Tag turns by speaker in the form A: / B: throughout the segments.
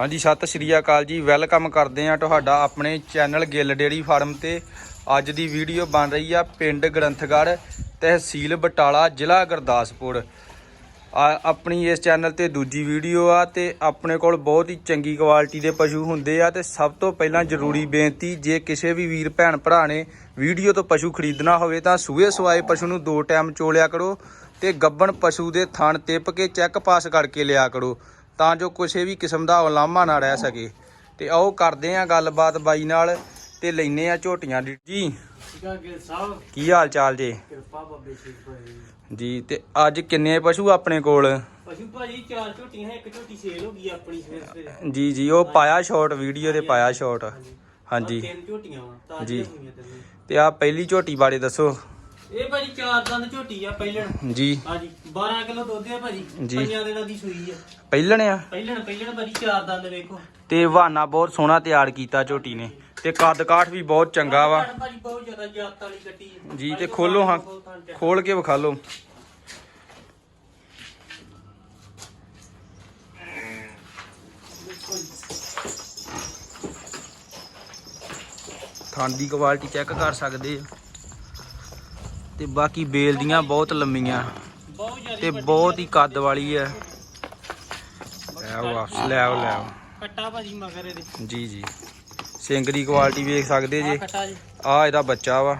A: ਹਾਂਜੀ, ਸਤਿ ਸ਼੍ਰੀ ਅਕਾਲ ਜੀ। ਵੈਲਕਮ ਕਰਦੇ ਆ ਤੁਹਾਡਾ ਆਪਣੇ ਚੈਨਲ ਗਿੱਲ ਡੇਰੀ ਫਾਰਮ ਤੇ। ਅੱਜ ਦੀ ਵੀਡੀਓ ਬਣ ਰਹੀ ਆ ਪਿੰਡ ਗ੍ਰੰਥਗੜ੍ਹ ਤਹਿਸੀਲ ਬਟਾਲਾ, ਜ਼ਿਲ੍ਹਾ ਗੁਰਦਾਸਪੁਰ। ਆ, ਆਪਣੀ ਇਸ ਚੈਨਲ ਤੇ ਦੂਜੀ ਵੀਡੀਓ ਆ ਤੇ ਆਪਣੇ ਕੋਲ ਬਹੁਤ ਹੀ ਚੰਗੀ ਕੁਆਲਿਟੀ ਦੇ ਪਸ਼ੂ ਹੁੰਦੇ ਆ ਤੇ ਸਭ ਤੋਂ ਪਹਿਲਾਂ ਜ਼ਰੂਰੀ ਬੇਨਤੀ, ਜੇ ਕਿਸੇ ਵੀ ਵੀਰ, ਭੈਣ, ਭਰਾ ਨੇ ਵੀਡੀਓ ਤੋਂ ਪਸ਼ੂ ਖਰੀਦਣਾ ਹੋਵੇ ਤਾਂ ਸੂਏ ਸਵਾਏ ਪਸ਼ੂ ਨੂੰ ਦੋ ਟਾਈਮ ਚੋਲਿਆ ਕਰੋ ਤੇ ਗੱਬਣ ਪਸ਼ੂ ਦੇ ਥਣ ਟਿੱਪ ਕੇ ਚੈੱਕ ਪਾਸ ਕਰਕੇ ਲਿਆ ਕਰੋ। ਤਾਂ ਜੋ ਕਿਸੇ ਵੀ ਕਿਸਮ ਦਾ ਉਲਾਮਾ ਨਾ ਰਹਿ ਸਕੇ। ਤੇ ਆਓ ਕਰਦੇ ਆ ਗੱਲਬਾਤ ਬਾਈ ਨਾਲ ਤੇ ਲੈਨੇ ਆ ਝੋਟੀਆਂ ਦੀ। ਜੀ ਕੀ ਹਾਲ ਚਾਲ ਜੇ?
B: ਕਿਰਪਾ ਬਾਬੇ ਸ਼ੀਖ
A: ਜੀ ਤੇ ਅੱਜ ਕਿੰਨੇ ਪਸ਼ੂ ਆਪਣੇ ਕੋਲ?
B: ਪਸ਼ੂ ਭਾਜੀ ਚਾਰ ਝੋਟੀਆਂ ਇੱਕ ਝੋਟੀ ਸੇਲ ਹੋ ਗਈ ਆਪਣੀ ਸਵੇਰ ਸਵੇਰੇ।
A: ਜੀ ਜੀ ਉਹ ਪਾਇਆ ਸ਼ਾਰਟ ਵੀਡੀਓ ਤੇ ਪਾਇਆ ਸ਼ਾਰਟ ਹਾਂਜੀ
B: ਤਿੰਨ ਝੋਟੀਆਂ
A: ਜੀ। ਤੇ ਆ ਪਹਿਲੀ ਝੋਟੀ ਬਾਰੇ ਦੱਸੋ।
B: ਇਹ ਭਾਜੀ ਚਾਰ ਦੰਦ ਝੋਟੀ ਆ ਪਹਿਲਣ।
A: ਜੀ।
B: ਹਾਂਜੀ 12 ਕਿਲੋ ਦੁੱਧ ਆ ਭਾਜੀ
A: ਜੀ।
B: ਪੰਜਾਂ ਦਿਨਾਂ ਦੀ ਸੂਈ ਆ।
A: ਪਹਿਲਣ ਆ?
B: ਪਹਿਲਣ ਪਹਿਲਣ ਭਾਜੀ ਚਾਰ ਦੰਦ ਵੇਖੋ।
A: ਤੇ ਵਾਨਾ ਬਹੁਤ ਸੋਹਣਾ ਤਿਆਰ ਕੀਤਾ ਝੋਟੀ ਨੇ। ਤੇ ਕੱਦ ਕਾਠ ਵੀ ਬਹੁਤ ਚੰਗਾ ਵਾ।
B: ਭਾਜੀ ਬਹੁਤ ਜ਼ਿਆਦਾ ਜਾਤ ਵਾਲੀ ਕੱਟੀ ਆ।
A: ਜੀ ਤੇ
B: ਭਾਜੀ
A: ਖੋਲੋ ਹਾਂ।
B: ਖੋਲ ਥਾਂ ਚ।
A: ਖੋਲ ਕੇ ਵਿਖਾ ਲਓ।
B: ਦੇਖੋ ਜੀ।
A: ਥਣ ਦੀ ਕੁਆਲਿਟੀ ਚੈੱਕ ਕਰ ਸਕਦੇ ਆ। ਤੇ ਬਾਕੀ ਬੇਲ ਦੀਆਂ ਬਹੁਤ ਲੰਮੀਆਂ ਤੇ ਬਹੁਤ ਹੀ। ਕੱਦ ਵਾਲੀ ਹੈ। ਲੈ ਆਓ ਵਾਪਸ ਲੈ ਆਓ ਲੈ ਆਓ।
B: ਕੱਟਾ ਭਾਜੀ ਮਗਰ ਇਹਦੇ।
A: ਜੀ ਜੀ। ਸਿੰਗ ਦੀ ਕੁਆਲਿਟੀ ਵੇਖ ਸਕਦੇ ਜੇ। ਆ ਇਹਦਾ ਬੱਚਾ ਵਾ।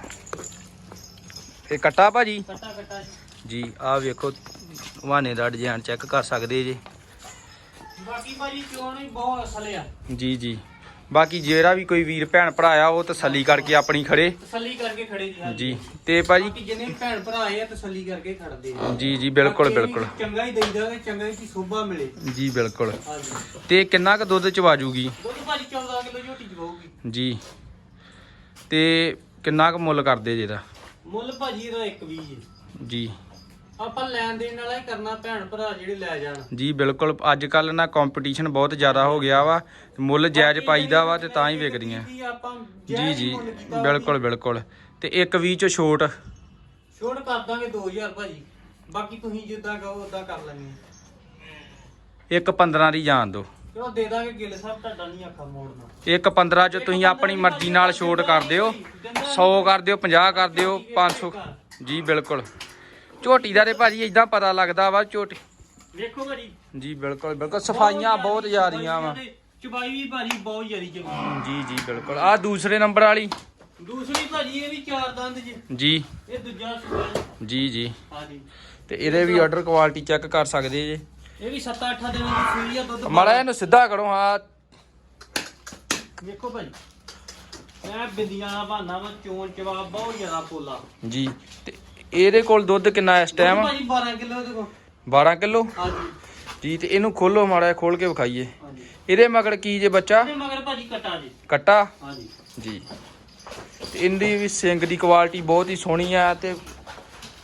A: ਇਹ ਕੱਟਾ ਭਾਜੀ?
B: ਕੱਟਾ ਕੱਟਾ ਜੀ।
A: ਜੀ ਆ ਵੇਖੋ ਵਾਨੇ ਦਾ ਡਿਜ਼ਾਈਨ ਚੈੱਕ ਕਰ ਸਕਦੇ ਜੇ।
B: ਬਾਕੀ ਭਾਜੀ ਚੋਣ ਵੀ ਬਹੁਤ ਅਸਲ ਆ।
A: ਜੀ ਜੀ। ਬਾਕੀ ਜਿਹੜਾ ਵੀ ਕੋਈ ਵੀਰ ਭੈਣ ਭਰਾ ਆ ਉਹ ਤਸੱਲੀ ਕਰਕੇ ਆਪਣੀ ਖੜੇ।
B: ਤਸੱਲੀ ਕਰਕੇ ਖੜੇ ਜੀ ਹਾਂਜੀ।
A: ਜੀ। ਤੇ ਭਾਜੀ
B: ਬਾਕੀ ਜਿੰਨੇ ਭੈਣ ਭਰਾ ਆਏ ਆ ਤਸੱਲੀ ਕਰਕੇ ਖੜਦੇ ਆ।
A: ਜੀ ਜੀ ਬਿਲਕੁਲ
B: ਬਾਕੀ
A: ਬਿਲਕੁਲ।
B: ਚੰਗਾ ਹੀ ਦੇਈਦਾ ਤੇ ਚੰਗਾ ਹੀ ਸੋਭਾ ਮਿਲੇ।
A: ਜੀ ਬਿਲਕੁਲ।
B: ਹਾਂਜੀ।
A: ਤੇ ਕਿੰਨਾ ਕੁ ਦੁੱਧ ਚਵਾ ਜੂਗੀ
B: ਦੁੱਧ ਭਾਜੀ 14 ਕਿਲੋ ਝੋਟੀ ਚ ਪਾਉਗੀ
A: ਜੀ। ਤੇ ਕਿੰਨਾ ਕੁ ਮੁੱਲ ਕਰਦੇ ਜੇ ਦਾ
B: ਮੁੱਲ ਭਾਜੀ ਇਹਦਾ 120 ਜੀ।
A: ਜੀ।
B: ਆਪਾਂ ਲੈਣ ਦੇਣ ਵਾਲਾ ਹੀ ਕਰਨਾ ਭੈਣ ਭਰਾ ਜਿਹੜੇ ਲੈ ਜਾਣ।
A: ਜੀ ਬਿਲਕੁਲ। ਅੱਜ ਕੱਲ ਨਾ ਕੰਪੀਟੀਸ਼ਨ ਬਹੁਤ ਜ਼ਿਆਦਾ ਹੋ ਗਿਆ ਵਾ। ਮੁੱਲ ਜਾਇਜ਼ ਪਾਈਦਾ ਵਾ ਤੇ ਤਾਂ ਹੀ ਵਿਕਦੀਆਂ।
B: ਜੀ ਆਪਾਂ
A: ਜੀ ਬਿਲਕੁਲ ਬਿਲਕੁਲ। ਤੇ ਇੱਕ ਵੀਹ ਚ ਛੋਟ।
B: ਛੋੜ ਕਰ ਦਾਂਗੇ 2000 ਭਾਜੀ। ਬਾਕੀ ਤੁਸੀਂ ਜਿੱਦਾਂ ਕਹੋ ਉਦਾਂ ਕਰ ਲੈਣੀ
A: ਇੱਕ 15 ਦੀ ਜਾਣ ਦਿਓ
B: ਚਲੋ ਦੇ ਦਾਂਗੇ ਗਿੱਲ ਸਾਹਿਬ ਤੁਹਾਡਾ ਨਹੀਂ ਆਖਾ ਮੋੜਨਾ
A: ਇੱਕ 15 ਚ ਤੁਸੀਂ ਆਪਣੀ ਮਰਜ਼ੀ ਨਾਲ ਛੋਟ ਕਰ ਦਿਓ। 100 ਕਰ ਦਿਓ 50 ਕਰ ਦਿਓ 500 ਜੀ ਬਿਲਕੁਲ। ਝੋਟੀ ਦਾ ਤੇ ਭਾਜੀ ਇਦਾਂ ਪਤਾ ਲੱਗਦਾ ਵਾ ਝੋਟੀ।
B: ਵੇਖੋ ਭਾਜੀ।
A: ਜੀ ਬਿਲਕੁਲ ਬਿਲਕੁਲ। ਸਫਾਈਆਂ ਬਹੁਤ ਜ਼ਿਆਦੀਆਂ ਵਾ।
B: ਚਬਾਈ ਵੀ ਭਾਜੀ ਬਹੁਤ ਜ਼ਿਆਦੀ ਚੰਗੀ।
A: ਜੀ ਜੀ ਬਿਲਕੁਲ। ਆ ਦੂਸਰੇ ਨੰਬਰ ਵਾਲੀ।
B: ਦੂਸਰੀ ਭਾਜੀ ਇਹ ਵੀ ਚਾਰ ਦੰਦ ਜੀ
A: ਜੀ।
B: ਇਹ ਦੂਜਾ ਸੂਆ
A: ਜੀ ਜੀ।
B: ਹਾਂਜੀ।
A: ਤੇ ਇਹਦੇ ਵੀ ਆਰਡਰ ਕੁਆਲਿਟੀ ਚੈੱਕ ਕਰ ਸਕਦੇ ਜੇ।
B: ਇਹ ਵੀ 7-8 ਦਿਨਾਂ ਦੀ ਸੂਈ ਆ ਦੁੱਧ
A: ਮਾੜਾ ਇਹਨੂੰ ਸਿੱਧਾ ਕਰੋ ਹਾਂ।
B: ਵੇਖੋ ਭਾਜੀ। ਇਹ ਬਿੰਦੀਆਂ ਦਾ ਬਹਾਨਾ ਵਾ ਚੋਣ ਚਵਾ ਬਹੁਤ ਜ਼ਿਆਦਾ ਪੋਲਾ।
A: ਜੀ। ਤੇ ਇਹਦੇ ਕੋਲ ਦੁੱਧ ਕਿੰਨਾ ਇਸ ਟਾਈਮ
B: ਭਾਜੀ 12 ਕਿਲੋ ਦੇ ਕੋ
A: 12 ਕਿਲੋ?
B: ਹਾਂਜੀ।
A: ਜੀ ਤੇ ਇਹਨੂੰ ਖੋਲੋ ਮਾੜਾ ਜਿਹਾ ਖੋਲ ਕੇ ਵਿਖਾਈਏ।
B: ਹਾਂਜੀ।
A: ਇਹਦੇ ਮਗਰ ਕੀ ਜੇ ਬੱਚਾ?
B: ਇਹਦੇ ਮਗਰ ਭਾਜੀ ਕਟਾ ਜੀ।
A: ਕੱਟਾ?
B: ਹਾਂਜੀ।
A: ਜੀ। ਤੇ ਇਹਦੀ ਵੀ ਸਿੰਗ ਦੀ ਕੁਆਲਿਟੀ ਬਹੁਤ ਹੀ ਸੋਹਣੀ ਆ ਤੇ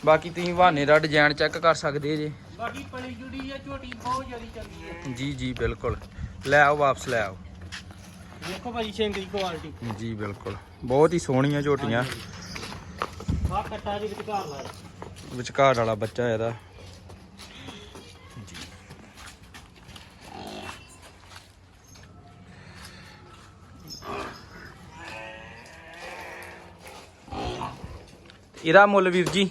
A: ਬਾਕੀ ਤੁਸੀਂ ਬਹਾਨੇ ਦਾ ਡਿਜ਼ਾਈਨ ਚੈੱਕ ਕਰ ਸਕਦੇ ਜੇ।
B: ਬਾਕੀ ਪਲੀ ਜੁੜੀ ਆ ਝੋਟੀ ਬਹੁਤ ਜ਼ਿਆਦੀ ਚੰਗੀ ਹੈ
A: ਜੀ ਜੀ ਬਿਲਕੁਲ। ਲੈ ਆਓ ਵਾਪਸ ਲੈ ਆਓ।
B: ਵੇਖੋ ਭਾਜੀ ਸ਼ੇਂਗ ਦੀ ਕੁਆਲਿਟੀ
A: ਜੀ ਬਿਲਕੁਲ। ਬਹੁਤ ਹੀ ਸੋਹਣੀਆਂ ਝੋਟੀਆਂ।
B: ਆ ਕਟਾ ਦੇ
A: ਵਿਚਕਾਰ ਵਾਲਾ ਬੱਚਾ ਇਹਦਾ। ਇਹਦਾ ਮੁੱਲ ਵੀਰ ਜੀ?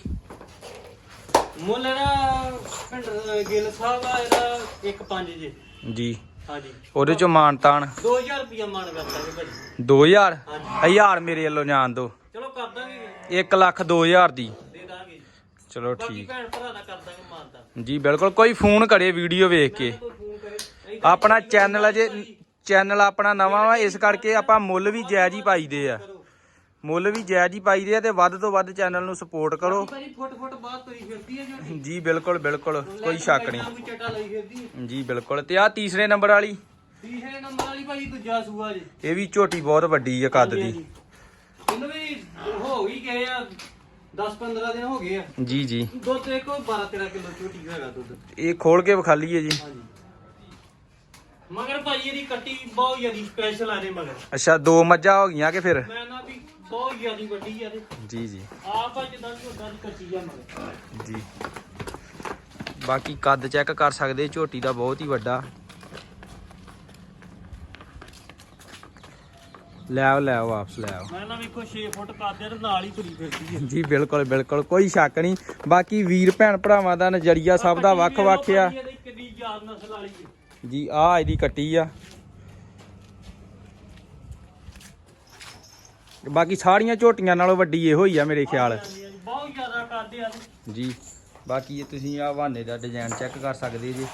B: ਮੁੱਲ ਦਾ ਪਿੰਡ ਗਿੱਲ ਸਾਹਿਬ ਆ ਇਹਦਾ 1.5 ਜੀ।
A: ਜੀ।
B: ਹਾਂਜੀ।
A: ਉਹਦੇ ਚੋਂ ਮਾਨਤਾਨ
B: 2000 ਰੁਪਇਆ ਮਾਨ ਕਰਦਾਂਗੇ ਭਾਜੀ।
A: 2000
B: ਹਾਂਜੀ।
A: 1000 ਮੇਰੇ ਵੱਲੋਂ ਜਾਣ ਦੋ।
B: ਚਲੋ ਕਰ ਦਾਂਗੇ।
A: 1 ਲੱਖ 2000 ਦੀ।
B: ਦੇ ਦਾਂਗੇ।
A: ਚਲੋ
B: ਬਾਕੀ
A: ਠੀਕ।
B: ਭੈਣ ਭਰਾ ਦਾ ਕਰ ਦਾਂਗੇ ਮਾਨਤਾ
A: ਜੀ ਬਿਲਕੁਲ। ਕੋਈ ਫੋਨ ਕਰੇ ਵੀਡੀਓ ਵੇਖ ਕੇ।
B: ਕੋਈ ਫੋਨ ਕਰੇ। ਅਸੀਂ
A: ਆਪਣਾ ਚੈਨਲ ਅਜੇ ਚੈਨਲ ਆਪਣਾ ਨਵਾਂ ਵਾ ਇਸ ਕਰਕੇ ਆਪਾਂ ਮੁੱਲ ਵੀ ਜਾਇਜ਼ ਹੀ ਪਾਈਦੇ ਆ।
B: ਕਰੋ।
A: ਮੁੱਲ ਵੀ ਜਾਇਜ਼ ਹੀ ਪਾਈਦੇ ਆ ਤੇ ਵੱਧ ਤੋਂ ਵੱਧ ਚੈਨਲ ਨੂੰ ਸਪੋਰਟ ਕਰੋ।
B: ਭਾਜੀ ਫੁੱਟ ਫੁੱਟ ਬਾਅਦ ਤੁਰੀ ਫਿਰਦੀ ਹੈ ਝੋਟੀ
A: ਜੀ ਬਿਲਕੁਲ ਬਿਲਕੁਲ। ਕੋਈ ਸ਼ੱਕ ਨਹੀਂ।
B: ਕੋਈ ਚਟਾ ਲਈ ਫਿਰਦੀ ਹੈ।
A: ਜੀ ਬਿਲਕੁਲ। ਤੇ ਆ ਤੀਸਰੇ ਨੰਬਰ ਵਾਲੀ।
B: ਤੀਸਰੇ ਨੰਬਰ ਵਾਲੀ ਭਾਜੀ ਦੂਜਾ ਸੂਆ ਜੀ।
A: ਇਹ ਵੀ ਝੋਟੀ ਬਹੁਤ ਵੱਡੀ ਆ ਕੱਦ ਦੀ।
B: ਗਏ ਆ 10-15 ਦਿਨ ਹੋ ਗਏ ਆ।
A: ਜੀ ਜੀ।
B: ਦੁੱਧ ਦੇਖੋ 12-13 ਕਿਲੋ ਝੋਟੀ ਹੈਗਾ ਦੁੱਧ।
A: ਇਹ ਖੋਲ ਕੇ ਵਿਖਾ ਲਈਏ ਜੀ।
B: ਹਾਂਜੀ। ਮਗਰ ਭਾਜੀ ਇਹਦੀ ਕੱਟੀ ਬਹੁਤ ਜ਼ਿਆਦੀ ਸਪੈਸ਼ਲ ਆ ਨੇ ਮਗਰ।
A: ਅੱਛਾ ਦੋ ਮੱਝਾਂ ਹੋ ਗਈਆਂ ਕਿ ਫਿਰ?
B: ਮੈਂ ਨਾ ਵੀ ਬਹੁਤ ਜ਼ਿਆਦੀ ਵੱਡੀ ਆ ਤੇ
A: ਜੀ ਜੀ।
B: ਆਪ ਆ ਜਿੱਦਾਂ ਦੀ ਉਦਾਂ ਦੀ ਕੱਟੀ ਆ ਮਗਰ।
A: ਜੀ। ਬਾਕੀ ਕੱਦ ਚੈੱਕ ਕਰ ਸਕਦੇ ਝੋਟੀ ਦਾ ਬਹੁਤ ਹੀ ਵੱਡਾ। ਲੈ ਆਓ ਲੈ ਆਓ ਵਾਪਸ ਲੈ ਆਓ।
B: ਮੈਂ ਨਾ ਵੇਖੋ 6 ਫੁੱਟ ਕਰਦੇ ਤੇ ਨਾਲ ਹੀ ਤੁਰੀ ਫਿਰਦੀ ਹੈ
A: ਜੀ ਬਿਲਕੁਲ ਬਿਲਕੁਲ ਕੋਈ ਸ਼ੱਕ ਨਹੀਂ। ਬਾਕੀ ਵੀਰ ਭੈਣ ਭਰਾਵਾਂ ਦਾ ਨਜ਼ਰੀਆ ਸਭ ਦਾ ਵੱਖ ਵੱਖ ਆ।
B: ਕਿੰਨੀ ਯਾਦ ਨਸਲ ਵਾਲੀ ਹੈ
A: ਜੀ ਆ ਇਹਦੀ ਕੱਟੀ ਆ। ਬਾਕੀ ਸਾਰੀਆਂ ਝੋਟੀਆਂ ਨਾਲੋਂ ਵੱਡੀ ਇਹੋ ਹੀ ਆ ਮੇਰੇ ਖਿਆਲ।
B: ਬਹੁਤ ਜ਼ਿਆਦਾ ਕਰਦੇ ਆ।
A: ਜੀ। ਬਾਕੀ ਇਹ ਤੁਸੀਂ ਆ ਬਹਾਨੇ ਦਾ ਡਿਜ਼ਾਈਨ ਚੈੱਕ ਕਰ ਸਕਦੇ ਜੀ।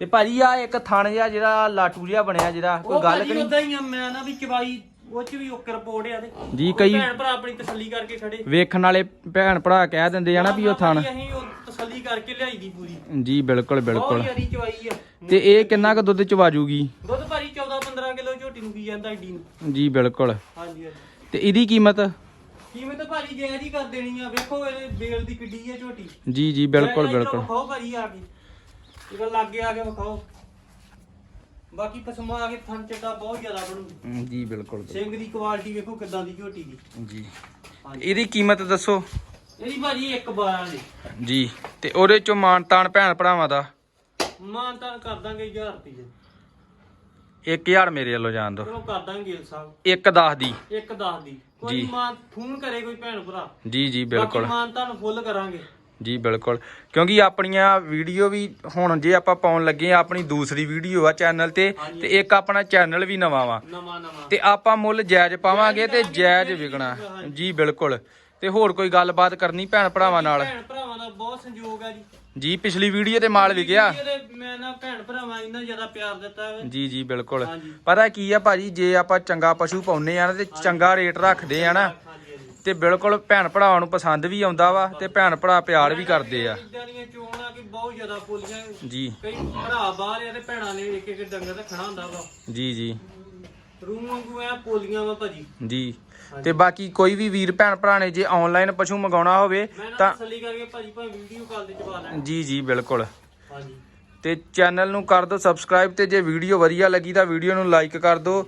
A: ਤੇ ਭਾਜੀ ਆ ਇੱਕ ਥਣ ਜਿਹਾ ਜਿਹੜਾ ਲਾਟੂ ਜਿਹਾ ਬਣਿਆ ਜਿਹੜਾ ਕੋਈ
B: ਉਹ
A: ਗੱਲ ਕਰੀ?
B: ਉਦਾਂ ਹੀ ਆ ਮੈਂ ਨਾ ਵੀ ਚਵਾਈ ਉਹ ਚ ਵੀ ਓਕ ਰਿਪੋਰਟ ਆ ਤੇ
A: ਜੀ,
B: ਉਹ
A: ਕਈ-
B: ਭੈਣ ਭਰਾ ਆਪਣੀ ਤਸੱਲੀ ਕਰਕੇ ਖੜੇ।
A: ਵੇਖਣ ਵਾਲੇ ਭੈਣ ਭਰਾ ਕਹਿ ਦਿੰਦੇ ਆ ਨਾ ਵੀ ਉਹ ਥਣ।
B: ਭਾਜੀ ਅਸੀਂ ਉਹ ਤਸੱਲੀ ਕਰਕੇ ਲਿਆਈ ਦੀ ਪੂਰੀ।
A: ਜੀ ਬਿਲਕੁਲ
B: ਬਹੁਤ
A: ਬਿਲਕੁਲ।
B: ਜ਼ਿਆਦੀ ਚਵਾਈ ਆ।
A: ਤੇ ਇਹ ਕਿੰਨਾ ਕੁ ਦੁੱਧ ਚਵਾ ਜੂਗੀ?
B: ਦੁੱਧ ਭਾਜੀ 14 15 ਕਿਲੋ ਝੋਟੀ ਨੂੰ ਕੀ ਜਾਂਦਾ ਏਡੀ ਨੂੰ।
A: ਜੀ ਬਿਲਕੁਲ।
B: ਹਾਂਜੀ ਹਾਂਜੀ।
A: ਤੇ ਇਹਦੀ ਕੀਮਤ?
B: ਕੀਮਤ ਭਾਜੀ ਜਾਇਜ਼ ਹੀ ਕਰ ਦੇਣੀ ਆ। ਵੇਖੋ ਇਹਦੇ ਬੇਲ ਦੀ ਕਿੱਡੀ ਆ ਝੋਟੀ।
A: ਜੀ ਜੀ ਬਿਲਕੁਲ ਬਿਲਕੁਲ।
B: ਵਿਖਾਓ ਭਾਜੀ ਆ ਕੇ। ਇਹ ਲਾਗੇ ਆ ਕੇ ਵਿਖਾਓ। ਬਾਕੀ ਪਸਮਾ ਆ ਕੇ ਥਣ ਚੱਟਾ ਬਹੁਤ ਜ਼ਿਆਦਾ ਬਣੂ
A: ਹਮ, ਜੀ ਬਿਲਕੁਲ
B: ਸਿੰਘ ਦੀ ਕੁਆਲਿਟੀ ਵੇਖੋ ਕਿੱਦਾਂ ਦੀ ਝੋਟੀ ਦੀ।
A: ਜੀ। ਇਹਦੀ ਕੀਮਤ ਦੱਸੋ?
B: ਇਹਦੀ ਭਾਜੀ 1 12 ਦੀ।
A: ਜੀ ਤੇ ਉਹਦੇ ਚੋਂ ਮਾਨ ਤਾਨ ਭੈਣ ਭਰਾਵਾਂ ਦਾ?
B: ਮਾਨ ਤਾਂ ਕਰ ਦਾਂਗੇ 1000 ਰੁਪਏ
A: 1000 ਮੇਰੇ ਵੱਲੋਂ ਜਾਣ ਦੋ
B: ਚਲੋ ਕਰ ਦਾਂਗੇ ਗਿਲ ਸਾਹਿਬ
A: 1 10 ਦੀ।
B: ਇੱਕ 10 ਦੀ। ਕੋਈ
A: ਜੀ।
B: ਮਾਨ ਫੋਨ ਕਰੇ ਕੋਈ ਭੈਣ ਭਰਾ।
A: ਜੀ ਜੀ ਬਿਲਕੁਲ।
B: ਬਾਕੀ ਮਾਨ ਤੁਹਾਨੂੰ ਫੁੱਲ ਕਰਾਂਗੇ।
A: ਜੀ ਬਿਲਕੁਲ। ਕਿਉਂਕਿ ਆਪਣੀਆਂ ਵੀਡੀਓ ਵੀ ਹੁਣ ਜੇ ਆਪਾਂ ਪਾਉਣ ਲੱਗੇ ਆ ਆਪਣੀ ਦੂਸਰੀ ਵੀਡੀਓ ਆ ਚੈਨਲ ਤੇ। ਤੇ ਇੱਕ ਆਪਣਾ ਚੈਨਲ ਵੀ ਨਵਾਂ ਵਾ।
B: ਨਵਾਂ ਨਵਾਂ।
A: ਤੇ ਆਪਾਂ ਮੁੱਲ ਜਾਇਜ਼ ਪਾਵਾਂਗੇ ਤੇ
B: ਜਾਇਜ਼
A: ਵਿਕਣਾ। ਜੀ ਬਿਲਕੁਲ। ਤੇ ਹੋਰ ਕੋਈ ਗੱਲਬਾਤ ਕਰਨੀ ਭੈਣ ਭਰਾਵਾਂ ਨਾਲ?
B: ਭੈਣ ਭਰਾਵਾਂ ਦਾ ਬਹੁਤ ਸੰਯੋਗ ਆ ਜੀ।
A: ਜੀ ਪਿਛਲੀ ਵੀਡੀਓ ਤੇ ਮਾਲ ਵਿਕਿਆ?
B: ਮੈਂ ਨਾ ਭੈਣ ਭਰਾਵਾਂ ਇੰਨਾ ਜ਼ਿਆਦਾ ਪਿਆਰ ਦਿੱਤਾ
A: ਜੀ ਜੀ ਬਿਲਕੁਲ। ਪਤਾ ਕੀ ਆ ਭਾਜੀ ਜੇ ਆਪਾਂ ਚੰਗਾ ਪਸ਼ੂ ਪਾਉਨੇ ਆ ਨਾ ਤੇ ਚੰਗਾ ਰੇਟ ਰੱਖਦੇ ਆ ਨਾ ਤੇ ਬਿਲਕੁਲ ਭੈਣ ਭਰਾਵਾਂ ਨੂੰ ਪਸੰਦ ਵੀ ਆਉਂਦਾ ਵਾ ਤੇ ਭੈਣ ਭਰਾ ਪਿਆਰ ਵੀ ਕਰਦੇ ਆ।
B: ਇਦਾਂ ਦੀਆਂ ਚੋਣਾਂ ਕਿ ਬਹੁਤ ਜ਼ਿਆਦਾ ਪੋਲੀਆਂ
A: ਜੀ।
B: ਕਈ ਭਰਾ ਬਾਹਰ ਆ ਤੇ ਭੈਣਾਂ ਨੇ ਇੱਕ ਇੱਕ ਡੰਗਰ ਰੱਖਣਾ ਹੁੰਦਾ ਵਾ।
A: ਜੀ ਜੀ।
B: ਰੂਮ ਵਾਂਗੂ ਐ ਪੋਲੀਆਂ ਵਾ ਭਾਜੀ।
A: ਜੀ। ਤੇ ਬਾਕੀ ਕੋਈ ਵੀ ਵੀਰ ਭੈਣ ਭਰਾ ਨੇ ਜੇ ਆਨਲਾਈਨ ਪਸ਼ੂ ਮੰਗਾਉਣਾ ਹੋਵੇ ਤਾਂ
B: ਤਸੱਲੀ ਕਰਕੇ ਭਾਜੀ ਭਾਵੇਂ ਵੀਡੀਓ ਕਾਲ ਤੇ ਚਵਾ ਲੈਣ।
A: ਜੀ ਜੀ ਬਿਲਕੁਲ।
B: ਹਾਂਜੀ।
A: ਤੇ ਚੈਨਲ ਨੂੰ ਕਰ ਦਿਓ ਸਬਸਕ੍ਰਾਈਬ ਤੇ ਜੇ ਵੀਡੀਓ ਵਧੀਆ ਲੱਗੀ ਤਾਂ ਵੀਡੀਓ ਨੂੰ ਲਾਈਕ ਕਰ ਦਿਓ।